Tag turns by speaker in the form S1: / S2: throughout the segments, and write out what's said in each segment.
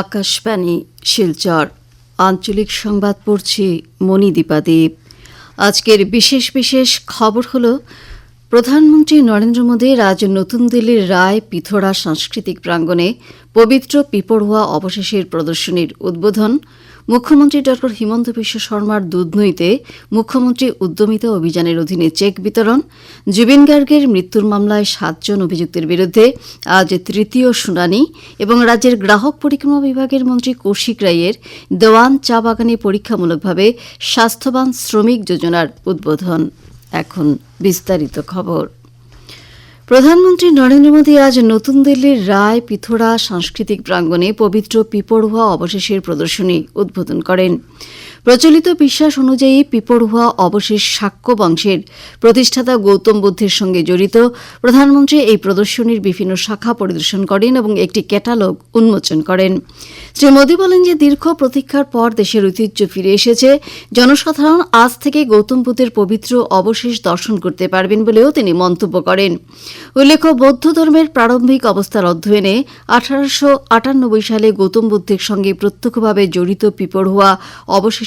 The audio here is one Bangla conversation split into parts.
S1: আকাশবাণী, শিলচর। আঞ্চলিক সংবাদ পড়ছি মণিদীপা দেব। আজকের বিশেষ বিশেষ খবর হল, প্রধানমন্ত্রী নরেন্দ্র মোদী আজ নতুন দিল্লির রায় পিথোরা সাংস্কৃতিক প্রাঙ্গণে পবিত্র পিপড়ুয়া অবশেষের প্রদর্শনীর উদ্বোধন। মুখ্যমন্ত্রী ড হিমন্ত বিশ্ব শর্মার দুধনইতে মুখ্যমন্ত্রী উদ্যমিতা অভিযানের অধীনে চেক বিতরণ, জুবিন গার্গের মৃত্যুর মামলায় সাতজন অভিযুক্তের বিরুদ্ধে আজ তৃতীয় শুনানি এবং রাজ্যের গ্রাহক পরিক্রমা বিভাগের মন্ত্রী কৌশিক রায়ের দেওয়ান চা বাগানে পরীক্ষামূলকভাবে স্বাস্থ্যবান শ্রমিক যোজনার উদ্বোধন। এখন বিস্তারিত খবর। প্রধানমন্ত্রী নরেন্দ্র মোদী আজ নতুন দিল্লির রায়, পিথোরা সাংস্কৃতিক প্রাঙ্গণে পবিত্র পিপড়ুয়া অবশেষের প্রদর্শনী উদ্বোধন করেন। প্রচলিত বিশ্বাস অনুযায়ী পিপড়ুয়া অবশেষ সাক্ষ্য বংশের। প্রতিষ্ঠাতা গৌতম বুদ্ধের সঙ্গে জড়িত, প্রধানমন্ত্রী এই প্রদর্শনীর বিভিন্ন শাখা পরিদর্শন করেন এবং একটি ক্যাটালগ উন্মোচন করেন। শ্রী মোদী বলেন যে, দীর্ঘ প্রতীক্ষার পর দেশের ঐতিহ্য ফিরে এসেছে। জনসাধারণ আজ থেকে গৌতম বুদ্ধের পবিত্র অবশেষ দর্শন করতে পারবেন বলেও তিনি মন্তব্য করেন। উল্লেখ্য, বৌদ্ধ ধর্মের প্রারম্ভিক অবস্থার অধ্যয়নে আঠারোশো আটানব্বই সালে গৌতম বুদ্ধের সঙ্গে প্রত্যক্ষভাবে জড়িত পিপড়ুয়া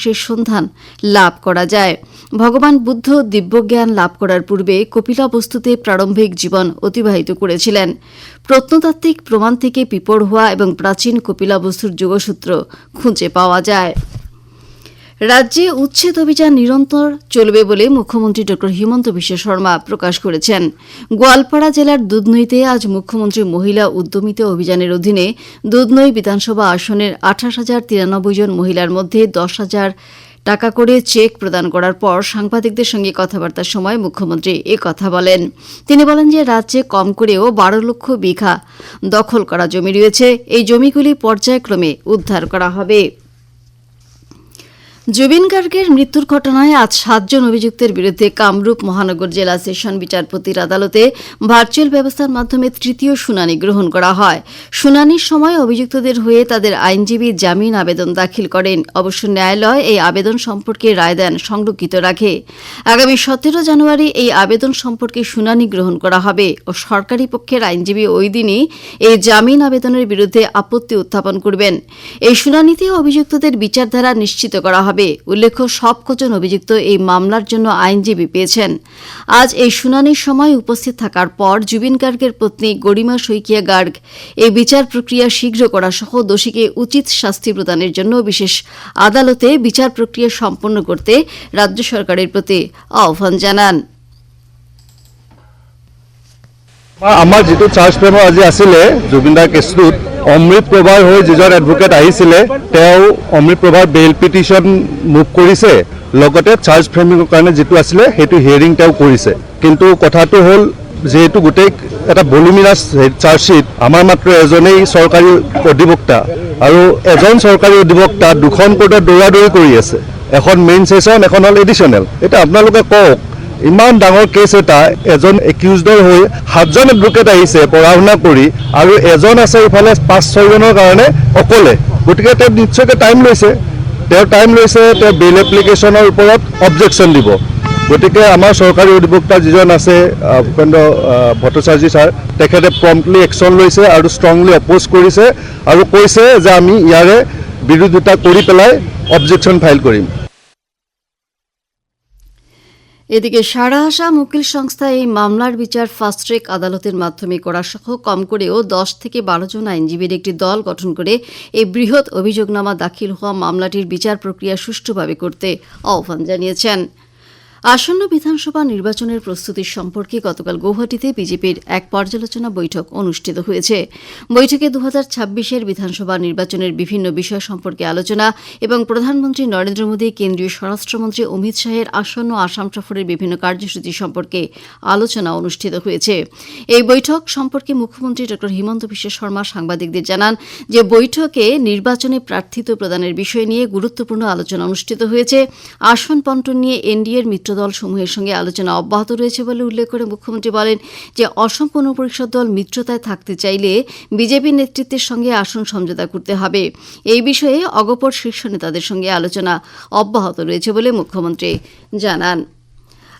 S1: অবশেষের সন্ধান লাভ করা যায়। ভগবান বুদ্ধ দিব্যজ্ঞান লাভ করার পূর্বে কপিলা বস্তুতে প্রারম্ভিক জীবন অতিবাহিত করেছিলেন। প্রত্নতাত্ত্বিক প্রমাণ থেকে পিপড় হওয়া এবং প্রাচীন কপিলা বস্তুর যোগসূত্র খুঁজে পাওয়া যায়। রাজ্যে উচ্ছেদ অভিযান নিরন্তর চলবে বলে মুখ্যমন্ত্রী ড হিমন্ত বিশ্ব শর্মা প্রকাশ করেছেন। গোয়ালপাড়া জেলার দুধনইতে আজ মুখ্যমন্ত্রী মহিলা উদ্যমিতা অভিযানের অধীনে দুধনই বিধানসভা আসনের আঠাশ হাজার তিরানব্বই জন মহিলার মধ্যে দশ হাজার টাকা করে চেক প্রদান করার পর সাংবাদিকদের সঙ্গে কথাবার্তার সময় মুখ্যমন্ত্রী এ কথা বলেন। তিনি বলেন যে রাজ্যে কম করেও বারো লক্ষ বিঘা দখল করা জমি রয়েছে। এই জমিগুলি পর্যায়ক্রমে উদ্ধার করা হবে। জুবিন গার্গের মৃত্যুর ঘটনায় আজ সাতজন অভিযুক্তের বিরুদ্ধে কামরূপ মহানগর জেলা সেশন বিচারপতির আদালতে ভার্চুয়াল ব্যবস্থার মাধ্যমে তৃতীয় শুনানি গ্রহণ করা হয়। শুনানির সময় অভিযুক্তদের হয়ে তাদের আইনজীবী জামিন আবেদন দাখিল করেন। অবশ্য ন্যায়ালয় এই আবেদন সম্পর্কে রায় দেন সংরক্ষিত রাখে। আগামী সতেরো জানুয়ারি এই আবেদন সম্পর্কে শুনানি গ্রহণ করা হবে ও সরকারি পক্ষের আইনজীবী ওই দিনই এই জামিন আবেদনের বিরুদ্ধে আপত্তি উত্থাপন করবেন। এই শুনানিতে অভিযুক্তদের বিচারধারা নিশ্চিত করা হবে। হবে উল্লেখ্য, সব কজন অভিযুক্ত এই মামলার জন্য আইনজীবী পেয়েছেন। আজ এই শুনানির সময় উপস্থিত থাকার পর জুবিন গার্গের পত্নী গরিমা শইকিয়া গার্গ এই বিচার প্রক্রিয়া শীঘ্র করা সহ দোষীকে উচিত শাস্তি প্রদানের জন্য বিশেষ আদালতে বিচার প্রক্রিয়া সম্পন্ন করতে রাজ্য সরকারের প্রতি আহ্বান জানান।
S2: আমাৰ যিটো চাৰ্জ পেপাৰ আজি আছিলে, জুবিনদাৰ কেছটোত, অমৃত প্ৰভাৰ হৈ যিজন এডভকেট আহিছিলে, তেওঁ Amrit Prabhar bail petition move কৰিছে। লগতে চাৰ্জ ফ্ৰেমিঙৰ কাৰণে যিটো আছিলে, সেইটো হিয়াৰিং তেওঁ কৰিছে। কিন্তু কথাটো হ'ল, যিহেতু গোটেই এটা ভলিউমিনাছ চাৰ্জশ্বীট আমাৰ মাত্ৰ এজনেই চৰকাৰী অধিবক্তা আৰু এজন চৰকাৰী অধিবক্তা দুখন কোৰ্টত দৌৰা দৌৰি কৰি আছে। এখন মেইন ছেশ্যন এখন হ'ল এডিশ্যনেল এতিয়া আপোনালোকে কওক ইমান ডাঙৰ কেছ এটা, এজন একিউজডৰ হৈ সাতজন এডভকেট আহিছে পঢ়া শুনা কৰি, আৰু এজন আছে ইফালে পাঁচ ছয়জনৰ কাৰণে অকলে। গতিকে তেওঁ নিশ্চয়কৈ টাইম লৈছে। তেওঁ টাইম লৈছে, তেওঁ বিল এপ্লিকেশ্যনৰ ওপৰত অবজেকশ্যন দিব। গতিকে আমাৰ চৰকাৰী অধিবক্তা যিজন আছে ভূপেন্দ্ৰ ভট্টাচাৰ্যী ছাৰ, তেখেতে প্ৰম্পটলি একশ্যন লৈছে আৰু ষ্ট্ৰংলি অপ'জ কৰিছে আৰু কৈছে যে আমি ইয়াৰে বিৰোধিতা কৰি পেলাই অবজেকশ্যন ফাইল কৰিম।
S1: এদিকে সারা আসাম উকিল সংস্থা এই মামলার বিচার ফাস্ট ট্র্যাক আদালতের মাধ্যমে করা সহ কম করেও দশ থেকে বারো জন আইনজীবীর একটি দল গঠন করে এই বৃহৎ অভিযোগনামা দাখিল হওয়া মামলাটির বিচার প্রক্রিয়া সুষ্ঠুভাবে করতে আহ্বান জানিয়েছেন। আসন্ন বিধানসভা নির্বাচনের প্রস্তুতির সম্পর্কে গতকাল গৌহাটিতে বিজেপির এক পর্যালোচনা বৈঠক অনুষ্ঠিত হয়েছে। বৈঠকে দু হাজার বিধানসভা নির্বাচনের বিভিন্ন বিষয় সম্পর্কে আলোচনা এবং প্রধানমন্ত্রী নরেন্দ্র মোদী, কেন্দ্রীয় স্বরাষ্ট্রমন্ত্রী অমিত শাহের আসন্ন আসাম সফরের বিভিন্ন কার্যসূচি সম্পর্কে আলোচনা অনুষ্ঠিত হয়েছে। এই বৈঠক সম্পর্কে মুখ্যমন্ত্রী ড. হিমন্ত বিশ্ব শর্মা সাংবাদিকদের জানান যে বৈঠকে নির্বাচনে প্রার্থিত প্রদানের বিষয় নিয়ে গুরুত্বপূর্ণ আলোচনা অনুষ্ঠিত হয়েছে। আসন বন্টন নিয়ে এনডিএর মিত্র দল সমূহের সঙ্গে আলোচনা অব্যাহত রয়েছে বলে উল্লেখ করে মুখ্যমন্ত্রী বলেন যে অসম গণ পরিষদ দল মিত্রতায় থাকতে চাইলে বিজেপি নেতৃত্বের সঙ্গে আসন সমঝোতা করতে হবে। এই বিষয়ে অগপর শীর্ষ নেতাদের সঙ্গে আলোচনা অব্যাহত রয়েছে বলে মুখ্যমন্ত্রী জানান।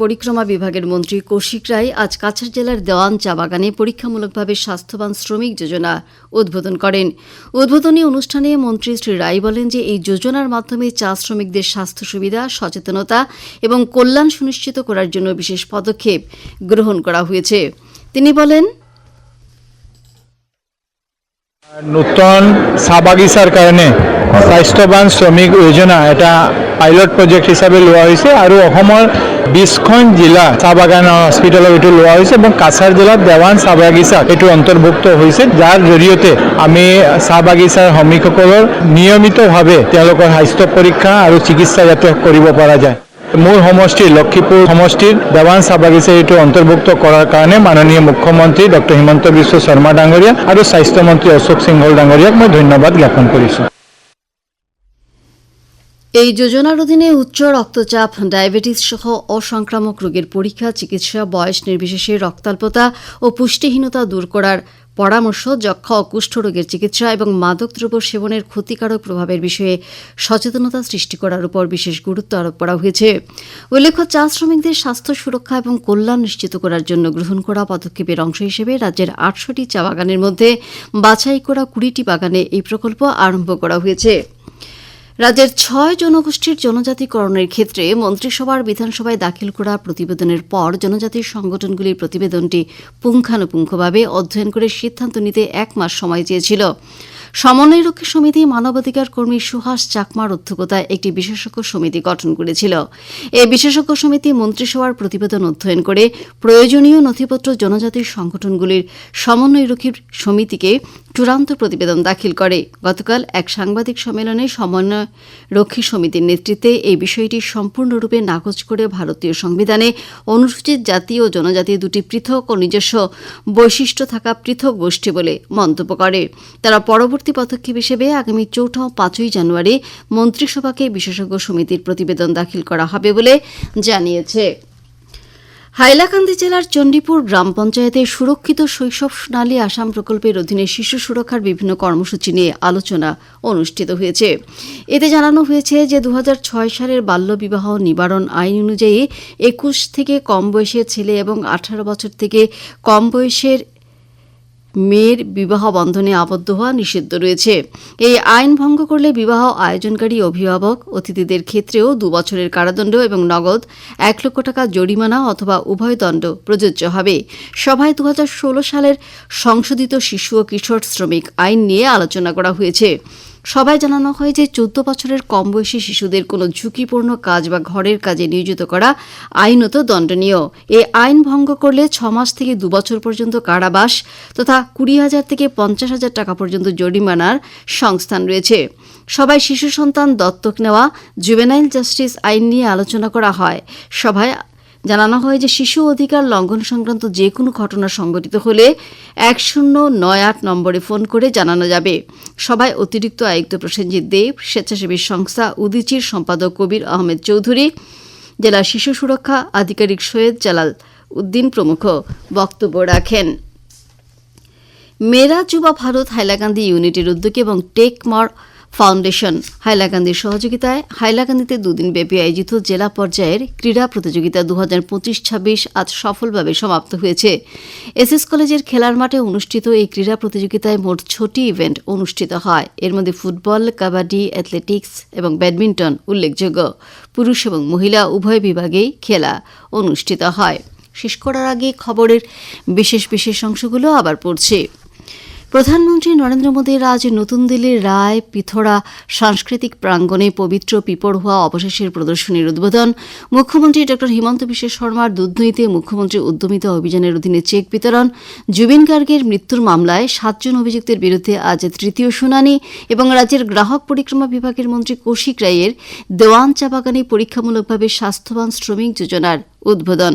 S1: পরিক্রমা বিভাগের মন্ত্রী কৌশিক রায় আজ কাছাড় জেলার দেওয়ান চা বাগানে পরীক্ষামূলকভাবে স্বাস্থ্যবান শ্রমিক যোজনা উদ্বোধন করেন। উদ্বোধনী অনুষ্ঠানে মন্ত্রী শ্রী রায় বলেন যে এই যোজনার মাধ্যমে চা শ্রমিকদের স্বাস্থ্য সুবিধা, সচেতনতা এবং কল্যাণ সুনিশ্চিত করার জন্য বিশেষ পদক্ষেপ গ্রহণ করা হয়েছে। তিনি বলেন,
S3: নূতন চাহ বাগিচাৰ কাৰণে স্বাস্থ্যৱান শ্ৰমিক যোজনা এটা পাইলট প্ৰজেক্ট হিচাপে লোৱা হৈছে আৰু অসমৰ বিছখন জিলা চাহ বাগান হস্পিটেলত এইটো লোৱা হৈছে এবং কাছাৰ জিলাত দেৱান চাহ বাগিচাত এইটো অন্তৰ্ভুক্ত হৈছে। যাৰ জৰিয়তে আমি চাহ বাগিচাৰ শ্ৰমিকসকলৰ নিয়মিতভাৱে তেওঁলোকৰ স্বাস্থ্য পৰীক্ষা আৰু চিকিৎসা যাতে কৰিব পৰা যায়। মোৰ সমষ্টিৰ লক্ষীপুৰ সমষ্টিৰ দেৱান চাহ বাগিচা এইটো অন্তৰ্ভুক্ত কৰাৰ কাৰণে মাননীয় মুখ্যমন্ত্ৰী ডক্টৰ হিমন্ত বিশ্ব শৰ্মা ডাঙৰীয়া আৰু স্বাস্থ্যমন্ত্ৰী অশোক সিংহল ডাঙৰীয়াক মই ধন্যবাদ জ্ঞাপন কৰিছোঁ।
S1: এই যোজনার অধীনে উচ্চ রক্তচাপ, ডায়াবেটিস সহ অসংক্রামক রোগের পরীক্ষা, চিকিৎসা, বয়স নির্বিশেষে রক্তাল্পতা ও পুষ্টিহীনতা দূর করার পরামর্শ যক্ষা ও কুষ্ঠরোগের চিকিৎসা এবং মাদকদ্রব্য সেবনের ক্ষতিকারক প্রভাবের বিষয়ে সচেতনতা সৃষ্টি করার উপর বিশেষ গুরুত্ব আরোপ করা হয়েছে। উল্লেখ্য, চা শ্রমিকদের স্বাস্থ্য সুরক্ষা এবং কল্যাণ নিশ্চিত করার জন্য গ্রহণ করা পদক্ষেপের অংশ হিসেবে রাজ্যের আটশোটি চা বাগানের মধ্যে বাছাই করা কুড়িটি বাগানে এই প্রকল্প আরম্ভ করা হয়েছে। রাজ্যের ছয় জনগোষ্ঠীর জনজাতিকরণের ক্ষেত্রে মন্ত্রিসভার বিধানসভায় দাখিল করা প্রতিবেদনের পর জনজাতির সংগঠনগুলির প্রতিবেদনটি পুঙ্খানুপুঙ্খভাবে অধ্যয়ন করে সিদ্ধান্ত নিতে এক মাস সময় চেয়েছিল। সমন্বয়রক্ষী সমিতি মানবাধিকার কর্মী সুহাস চাকমার অধ্যক্ষতায় একটি বিশেষজ্ঞ সমিতি গঠন করেছিল। এই বিশেষজ্ঞ সমিতি মন্ত্রিসভার প্রতিবেদন অধ্যয়ন করে প্রয়োজনীয় নথিপত্র জনজাতির সংগঠনগুলির সমন্বয় সমন্বয়রক্ষীর সমিতিকে চূড়ান্ত প্রতিবেদন দাখিল করে। গতকাল এক সাংবাদিক সম্মেলনে সমন্বয় রক্ষী সমিতির নেতৃত্বে এই বিষয়টি সম্পূর্ণরূপে নাকচ করে ভারতীয় সংবিধানে অনুসূচিত জাতি ও জনজাতি দুটি পৃথক ও নিজস্ব বৈশিষ্ট্য থাকা পৃথক গোষ্ঠী বলে মন্তব্য করে। তারা পরবর্তী পদক্ষেপ হিসেবে আগামী চৌঠা পাঁচই জানুয়ারি মন্ত্রিসভাকে বিশেষজ্ঞ সমিতির প্রতিবেদন দাখিল করা হবে বলে জানিয়েছে। হাইলাকান্দি জেলার চণ্ডীপুর গ্রাম পঞ্চায়েতের সুরক্ষিত শৈশব সোনালী আসাম প্রকল্পের অধীনে শিশু সুরক্ষার বিভিন্ন কর্মসূচি নিয়ে আলোচনা অনুষ্ঠিত হয়েছে। এতে জানানো হয়েছে যে দু হাজার ছয় সালের বাল্যবিবাহ নিবারণ আইন অনুযায়ী একুশ থেকে কম বয়সের ছেলে এবং আঠারো বছর থেকে কম বয়সের মেয়ের বিবাহ বন্ধনে আবদ্ধ হওয়া নিষিদ্ধ রয়েছে। এই আইন ভঙ্গ করলে বিবাহ আয়োজনকারী অভিভাবক অতিথিদের ক্ষেত্রেও দু বছরের কারাদণ্ড এবং নগদ এক লক্ষ টাকা জরিমানা অথবা উভয় দণ্ড প্রযোজ্য হবে। সভায় দু হাজার ষোলো সালের সংশোধিত শিশু ও কিশোর শ্রমিক আইন নিয়ে আলোচনা করা হয়েছে। সবাই জানানো হয় যে চোদ্দ বছরের কম বয়সী শিশুদের কোনো ঝুঁকিপূর্ণ কাজ বা ঘরের কাজে নিয়োজিত করা আইনত দণ্ডনীয়। এ আইন ভঙ্গ করলে ছ মাস থেকে দু বছর পর্যন্ত কারাবাস তথা কুড়ি হাজার থেকে পঞ্চাশ হাজার টাকা পর্যন্ত জরিমানার সংস্থান রয়েছে। সবাই শিশু সন্তান দত্তক নেওয়া, জুবেনাইল জাস্টিস আইন নিয়ে আলোচনা করা হয়। সভায় জানানো হয় যে শিশু অধিকার লঙ্ঘন সংক্রান্ত যে কোনো ঘটনা সংঘটিত হলে এক শূন্য নয় আট নম্বরে ফোন করে জানানো যাবে। সভায় অতিরিক্ত আয়ুক্ত প্রসেনজিৎ দেব, স্বেচ্ছাসেবী সংস্থা উদিচির সম্পাদক কবির আহমেদ চৌধুরী, জেলা শিশু সুরক্ষা আধিকারিক সৈয়দ জালাল উদ্দিন প্রমুখ বক্তব্য রাখেন। মেরা যুবা ভারত হাইলাকান্দি ইউনিটের উদ্যোগে এবং টেক মর ফাউন্ডেশন। হাইলাকান্দির সহযোগিতায় হাইলাকান্দিতে দুদিন ব্যাপী আয়োজিত জেলা পর্যায়ের ক্রীড়া প্রতিযোগিতা দু হাজার পঁচিশ ছাব্বিশ আজ সফলভাবে সমাপ্ত হয়েছে। এসএস কলেজের খেলার মাঠে অনুষ্ঠিত এই ক্রীড়া প্রতিযোগিতায় মোট ছটি ইভেন্ট অনুষ্ঠিত হয়। এর মধ্যে ফুটবল, কাবাডি, অ্যাথলেটিক্স এবং ব্যাডমিন্টন উল্লেখযোগ্য। পুরুষ এবং মহিলা উভয় বিভাগেই খেলা অনুষ্ঠিত হয়। শেষ করার আগে খবরের বিশেষ বিশেষ অংশগুলো আবার পড়ছে। প্রধানমন্ত্রী নরেন্দ্র মোদীর আজ নতুন দিল্লির রায় পিথোরা সাংস্কৃতিক প্রাঙ্গণে পবিত্র পিপড়হুয়া অবশেষের প্রদর্শনীর উদ্বোধন। মুখ্যমন্ত্রী ড হিমন্ত বিশ্ব শর্মার দুধনৈতে মুখ্যমন্ত্রী উদ্যমিতা অভিযানের অধীনে চেক বিতরণ। জুবিন গার্গের মৃত্যুর মামলায় সাতজন অভিযুক্তের বিরুদ্ধে আজ তৃতীয় শুনানি এবং রাজ্যের গ্রাহক পরিক্রমা বিভাগের মন্ত্রী কৌশিক রায়ের দেওয়ান চা বাগানে পরীক্ষামূলকভাবে স্বাস্থ্যবান শ্রমিক যোজনার উদ্বোধন।